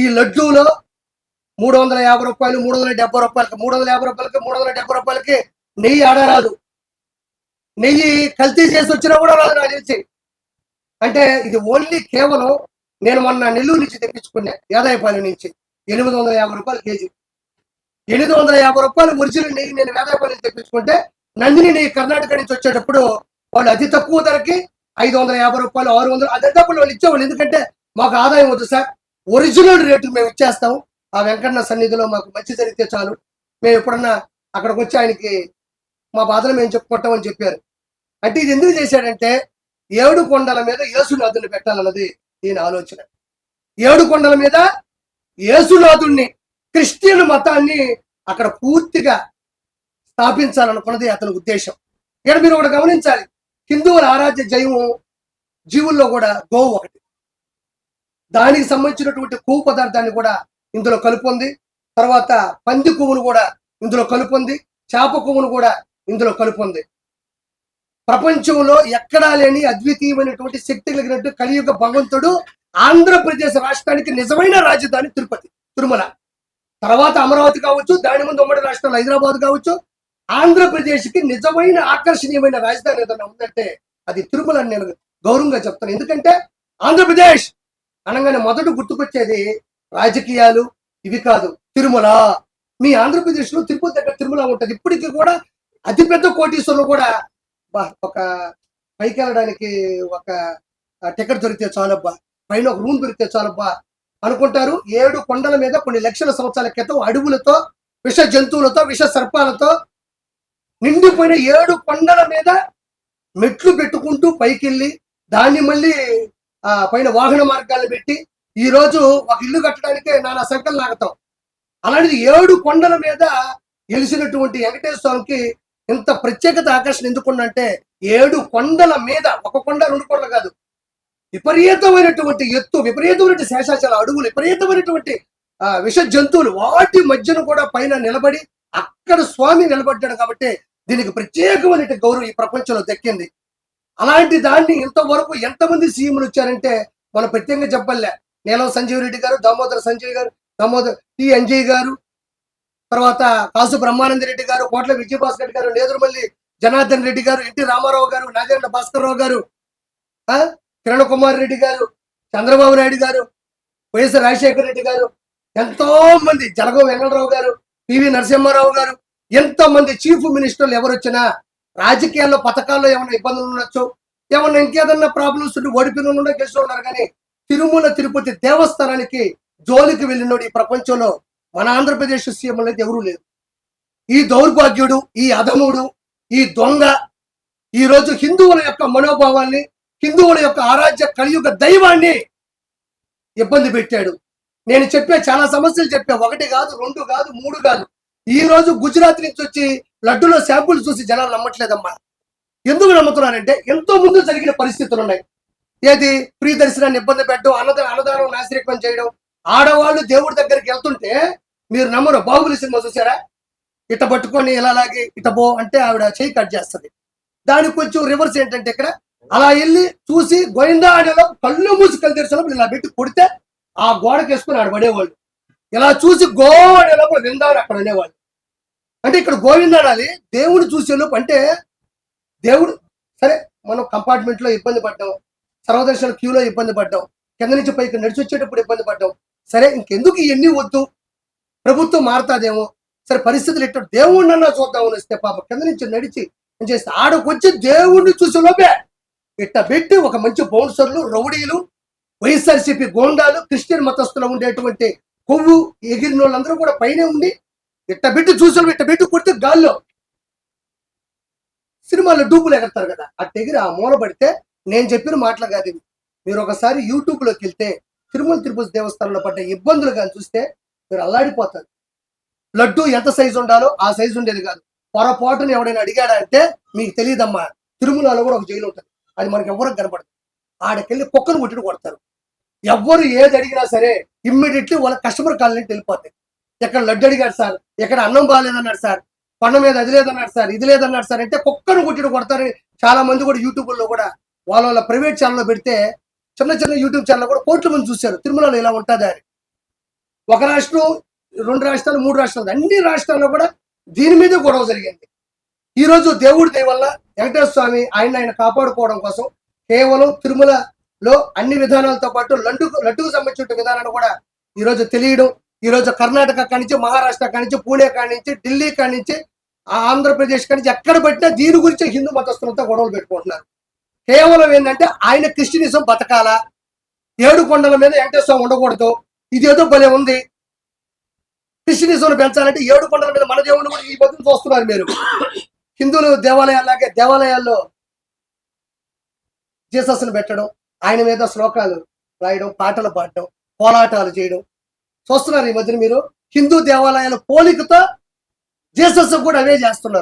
ఈ లడ్డూలో మూడు వందల యాభై రూపాయలు మూడు వందల డెబ్బై రూపాయలకి మూడు వందల యాభై రూపాయలకి మూడు వందల డెబ్బై రూపాయలకి నెయ్యి ఆడరాదు నెయ్యి కల్తీ చేసి వచ్చినా కూడా రాదు నాకు తెలిసి. అంటే ఇది ఓన్లీ కేవలం నేను మొన్న నెల్లూరు నుంచి తెప్పించుకున్నా యాదాయపాలెం నుంచి. ఎనిమిది వందల యాభై రూపాయలు కేజీ. ఎనిమిది వందల యాభై రూపాయలు మురిచిన నెయ్యి నేను వేదాయపాలెం నుంచి తెప్పించుకుంటే నందిని నెయ్యి కర్ణాటక నుంచి వచ్చేటప్పుడు వాళ్ళు అతి తక్కువ ధరకి ఐదు వందల యాభై రూపాయలు ఆరు వందలు అదే తప్పుడు వాళ్ళు ఇచ్చేవాళ్ళు. ఎందుకంటే మాకు ఆదాయం వద్దు సార్. ఒరిజినల్ రేటు మేము ఇచ్చేస్తాం. ఆ వెంకన్న సన్నిధిలో మాకు మంచి జరిగితే చాలు. మేము ఎప్పుడన్నా అక్కడికి వచ్చి ఆయనకి మా బాధలు మేము చెప్పుకుంటామని చెప్పారు. అంటే ఇది ఎందుకు చేశాడంటే ఏడు కొండల మీద యేసునాథుని పెట్టాలన్నది ఈయన ఆలోచన. ఏడు కొండల మీద యేసునాథుణ్ణి క్రిస్టియన్ మతాన్ని అక్కడ పూర్తిగా స్థాపించాలనుకున్నది అతని ఉద్దేశం. ఇక్కడ మీరు కూడా గమనించాలి. హిందువుల ఆరాధ్య జయము జీవుల్లో కూడా గోవు ఒకటి. దానికి సంబంధించినటువంటి కొవ్వు పదార్థాన్ని కూడా ఇందులో కలుపుంది తర్వాత పంది కొవ్వును కూడా ఇందులో కలుపుంది చేప కొవ్వును కూడా ఇందులో కలుపుంది ప్రపంచంలో ఎక్కడా లేని అద్వితీయమైనటువంటి శక్తి కలిగినట్టు కలియుగ భగవంతుడు ఆంధ్రప్రదేశ్ రాష్ట్రానికి నిజమైన రాజధాని తిరుపతి తిరుమల. తర్వాత అమరావతి కావచ్చు దాని ముందు ఉమ్మడి రాష్ట్రాలు హైదరాబాద్ కావచ్చు. ఆంధ్రప్రదేశ్కి నిజమైన ఆకర్షణీయమైన రాజధాని ఏదైనా ఉందంటే అది తిరుమల అని నేను గౌరవంగా చెప్తాను. ఎందుకంటే ఆంధ్రప్రదేశ్ అనగానే మొదట గుర్తుకొచ్చేది రాజకీయాలు ఇవి కాదు తిరుమల. మీ ఆంధ్రప్రదేశ్లో తిరుపతి దగ్గర తిరుమల ఉంటుంది. ఇప్పటికీ కూడా అతిపెద్ద కోటీశ్వరులు కూడా ఒక పైకి వెళ్ళడానికి ఒక టికెట్ దొరికితే చాలబ్బా. పైన ఒక రూమ్ దొరికితే చాలబ్బా అనుకుంటారు. ఏడు కొండల మీద కొన్ని లక్షల సంవత్సరాల క్రితం అడవులతో విష జంతువులతో విష సర్పాలతో నిండిపోయిన ఏడు కొండల మీద మెట్లు పెట్టుకుంటూ పైకి వెళ్ళి దాన్ని మళ్ళీ పైన వాహన మార్గాలు పెట్టి ఈ రోజు ఒక ఇల్లు కట్టడానికే నానా సంకలు లాగతాం. అలాంటిది ఏడు కొండల మీద గెలిచినటువంటి వెంకటేశ్వర స్వామికి ఇంత ప్రత్యేకత ఆకర్షణ ఎందుకుందంటే ఏడు కొండల మీద ఒక కొండ రెండు కొండలు కాదు విపరీతమైనటువంటి ఎత్తు విపరీతమైనటువంటి శేషాచల అడుగులు విపరీతమైనటువంటి ఆ, విష జంతువులు వాటి మధ్యన కూడా పైన నిలబడి అక్కడ స్వామి నిలబడ్డాడు కాబట్టి దీనికి ప్రత్యేకమైన గౌరవం ఈ ప్రపంచంలో దక్కింది. అలాంటి దాన్ని ఇంతవరకు ఎంతమంది సీఎంలు వచ్చారంటే మనం ప్రత్యేకంగా చెప్పలే. నీలం సంజీవ్ రెడ్డి గారు దామోదర సంజయ్ గారు దామోదర్ టి అంజయ్ గారు తర్వాత కాసు బ్రహ్మానంద రెడ్డి గారు కోట్ల విజయభాస్కర్ రెడ్డి గారు నేదురుమల్లి జనార్దన్ రెడ్డి గారు ఎన్టీ రామారావు గారు నాగేంద్ర భాస్కర్ రావు గారు ఆ, కిరణ్ కుమార్ రెడ్డి గారు చంద్రబాబు నాయుడు గారు వైఎస్ రాజశేఖర రెడ్డి గారు ఎంతో మంది జలగం వెంకటరావు గారు పివి నరసింహారావు గారు ఎంతో మంది చీఫ్ మినిస్టర్లు ఎవరు వచ్చినా రాజకీయాల్లో పథకాల్లో ఏమైనా ఇబ్బందులు ఉండొచ్చు? ఏమన్నా ఇంకేదన్నా ప్రాబ్లమ్స్ ఉంటే ఓడిపోయిన ఉండే గెలిచి ఉన్నారు కానీ తిరుమల తిరుపతి దేవస్థానానికి జోలికి వెళ్ళినోడు ఈ ప్రపంచంలో మన ఆంధ్రప్రదేశ్ సీఎం అనేది ఎవరూ లేరు. ఈ దౌర్భాగ్యుడు ఈ అధముడు ఈ దొంగ ఈ రోజు హిందువుల యొక్క మనోభావాల్ని హిందువుల యొక్క ఆరాధ్య కలియుగ దైవాన్ని ఇబ్బంది పెట్టాడు. నేను చెప్పే చాలా సమస్యలు చెప్పా ఒకటి కాదు రెండు కాదు మూడు కాదు. ఈ రోజు గుజరాత్ నుంచి వచ్చి లడ్డులో శాంపుల్ చూసి జనాలు నమ్మట్లేదమ్మా. ఎందుకు నమ్ముతున్నారంటే ఎంతో ముందు జరిగిన పరిస్థితులు ఉన్నాయి ఏది? ఫ్రీ దర్శనాన్ని ఇబ్బంది పెట్టడం అన్నద అన్నదానం నాశరికం చేయడం. ఆడవాళ్ళు దేవుడి దగ్గరికి వెళ్తుంటే మీరు నమ్మరు. బాహుబలి సినిమా చూసారా? ఇట పట్టుకొని ఇలా లాగి ఇట పో అంటే ఆవిడ చేయి కట్ చేస్తుంది. దానికి కొంచెం రివర్స్ ఏంటంటే ఇక్కడ అలా వెళ్ళి చూసి గోవిందా అనేలో కళ్ళు మూసి కళ్ళు తెరిచినప్పుడు ఇలా పెట్టి కొడితే ఆ గోడకి వేసుకుని ఆడ పడేవాళ్ళు. ఇలా చూసి గో అనేలోపు విందారు అక్కడ అనేవాళ్ళు. అంటే ఇక్కడ గోవింద అనాలి దేవుడు చూసేలోపు అంటే దేవుడు సరే మనం కంపార్ట్మెంట్లో ఇబ్బంది పడ్డాం సర్వదర్శన క్యూలో ఇబ్బంది పడ్డాం కింద నుంచి పైకి నడిచి వచ్చేటప్పుడు ఇబ్బంది పడ్డాం. సరే ఇంకెందుకు ఇవన్నీ వద్దు? ప్రభుత్వం మారుతాదేమో? సరే పరిస్థితులు ఎట్ట దేవుడినన్నా చూద్దామని వస్తే పాప. కింద నుంచి నడిచి చేస్తే ఆడకొచ్చి దేవుడిని చూసే లోపే ఇట్ట పెట్టి ఒక మంచి బౌన్సర్లు రౌడీలు వైఎస్ఆర్సీపీ గోండాలు క్రిస్టియన్ మతస్థులు ఉండేటువంటి కొవ్వు ఎగిరిన వాళ్ళందరూ కూడా పైనే ఉండి ఇట్ట పెట్టి చూసాం ఇట్ట పెట్టి కొడితే గాల్లో సినిమాలో డూపులు ఎగడతారు కదా. అట్ట ఎగిరి ఆ మూల పడితే నేను చెప్పిన మాటలు కాదు ఇవి. మీరు ఒకసారి యూట్యూబ్లోకి వెళ్తే తిరుమల తిరుపతి దేవస్థానంలో పడ్డ ఇబ్బందులు కానీ చూస్తే మీరు అల్లాడిపోతారు. లడ్డు ఎంత సైజు ఉండాలో ఆ సైజు ఉండేది కాదు. పొరపాటును ఎవడైనా అడిగాడా అంటే మీకు తెలియదమ్మా తిరుమలలో కూడా ఒక జైలు ఉంటుంది. అది మనకి ఎవరికి కనపడదు. ఆడకెళ్ళి కుక్కను కొట్టిన కొడతారు. ఎవ్వరు ఏది అడిగినా సరే ఇమ్మీడియట్లీ వాళ్ళ కస్టమర్ కాలనీ వెళ్ళిపోతాయి. ఎక్కడ లడ్డు అడిగాడు సార్? ఎక్కడ అన్నం బాగాలేదన్నాడు సార్? పండ మీద అది లేదన్నాడు సార్? ఇది లేదన్నాడు సార్? అంటే కుక్కను కొట్టిన కొడతారని చాలా మంది కూడా యూట్యూబ్లో కూడా వాళ్ళ వాళ్ళ ప్రైవేట్ ఛానల్లో పెడితే చిన్న చిన్న యూట్యూబ్ ఛానల్ కూడా కోట్ల మంది చూశారు. తిరుమలలో ఇలా ఉంటుంది అని. ఒక రాష్ట్రం రెండు రాష్ట్రాలు మూడు రాష్ట్రాలు అన్ని రాష్ట్రాల్లో కూడా దీని మీద గొడవ జరిగింది. ఈ రోజు దేవుడి దయ వల్ల వెంకటేశ్వర స్వామి ఆయన ఆయన కాపాడుకోవడం కోసం కేవలం తిరుమలలో అన్ని విధానాలతో పాటు లడ్డు లడ్డుకు సంబంధించిన విధానాన్ని కూడా ఈ రోజు తెలియడం ఈ రోజు కర్ణాటక కాడి నుంచి మహారాష్ట్ర కాడి నుంచి పూణే కానించి నుంచి ఢిల్లీ కానించి నుంచి ఆ ఆంధ్రప్రదేశ్ కానించి ఎక్కడ పెట్టినా దీని గురించి హిందూ మతస్థులతో గొడవలు పెట్టుకుంటున్నారు. కేవలం ఏంటంటే ఆయన క్రిస్టియనిజం బతకాలా ఏడు కొండల మీద వెంకటేశ్వరం ఉండకూడదు ఇదేదో భలే ఉంది. క్రిస్టియనిజం పెంచాలంటే ఏడు కొండల మీద మన దేవుని కూడా ఈ బతుకు చూస్తున్నారు మీరు. హిందువులు దేవాలయాల్లాగే దేవాలయాల్లో జీసస్ను పెట్టడం ఆయన మీద శ్లోకాలు రాయడం పాటలు పాడడం పోరాటాలు చేయడం చూస్తున్నారు ఈ మధ్యన మీరు. హిందూ దేవాలయాల పోలికతో జీసస్ కూడా అవే చేస్తున్నారు.